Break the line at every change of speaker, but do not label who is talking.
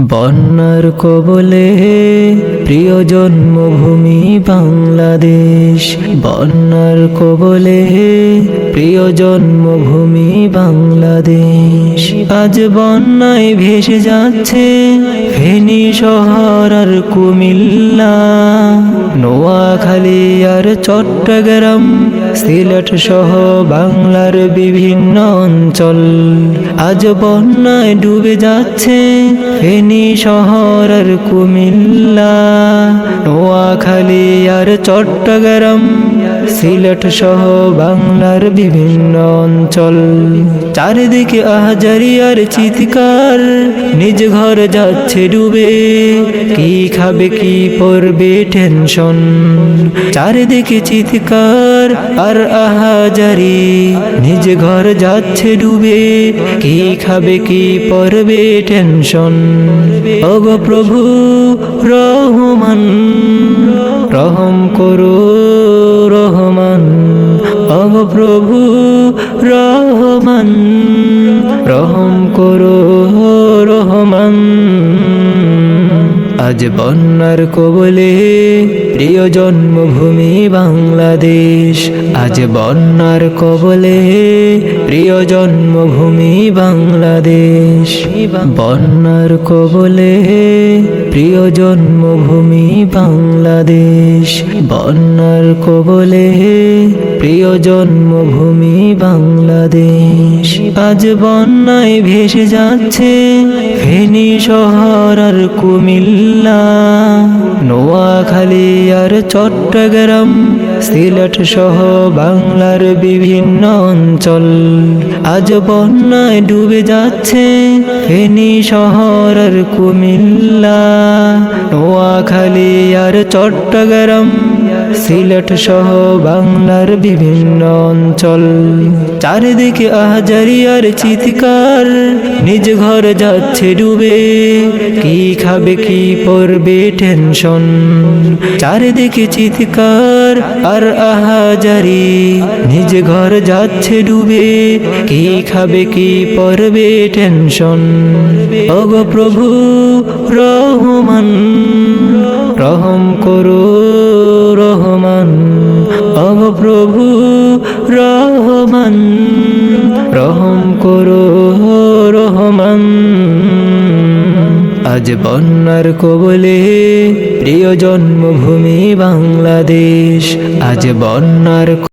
বন্যার কবলে প্রিয় জন্মভূমি বাংলাদেশ। বন্যার কবলে প্রিয় জন্মভূমি বাংলাদেশ। আজ বন্যায় ভেসে যাচ্ছে ফেনী শহর আর কুমিল্লা। নোয়াখালী আর চট্টগ্রাম সিলেট সহ বাংলার বিভিন্ন অঞ্চল। আজ বন্যায় ডুবে যাচ্ছে ফেনী শহর আর কুমিল্লা, নোয়াখালী আর চট্টগ্রাম। সিলেট সহ বাংলার বিভিন্ন অঞ্চল। চারিদিকে আহাজারি আর চিৎকার, নিজ ঘর যাচ্ছে ডুবে। কি খাবে, কি পড়বে টেনশন। চারিদিকে চিৎকার আর আহাজারি, নিজ ঘর যাচ্ছে ডুবে, কি খাবে, কি পরবে, টেনশন। ওগো প্রভু, রহমান, রহম করো, রহমান। ওগো প্রভু, রহমান, রহম করো। আজ বন্যার কবলে প্রিয় জন্মভূমি বাংলাদেশ। আজ বন্যার কবলে প্রিয় জন্মভূমি বাংলাদেশ। বন্যার কবলে প্রিয় জন্মভূমি বাংলাদেশ। বন্যার কবলে প্রিয় জন্মভূমি বাংলাদেশ। আজ বন্যায় ভেসে যাচ্ছে ফেনী শহর আর কুমিল্লা। নোয়াখালী আর চট্টগ্রাম, সিলেট সহ বাংলার বিভিন্ন অঞ্চল। আজ বন্যায় ডুবে যাচ্ছে ফেনী শহর আর কুমিল্লা। নোয়াখালী আর চট্টগ্রাম সিলেট সহ বাংলার বিভিন্ন অঞ্চল। চারিদিকে আহাজারি আর চিৎকার, নিজ ঘর যাচ্ছে ডুবে। কি খাবে, কি পড়বে টেনশন। চারিদিকে চিৎকার আর আহাজারি, নিজ ঘর যাচ্ছে ডুবে। কি খাবে, কি পড়বে টেনশন। ওগো প্রভু রহমান, রহম করো। প্রভু রহমান। রহম করো রহমান। আজ বন্যার কবলে প্রিয় জন্মভূমি বাংলাদেশ আজ বন্যার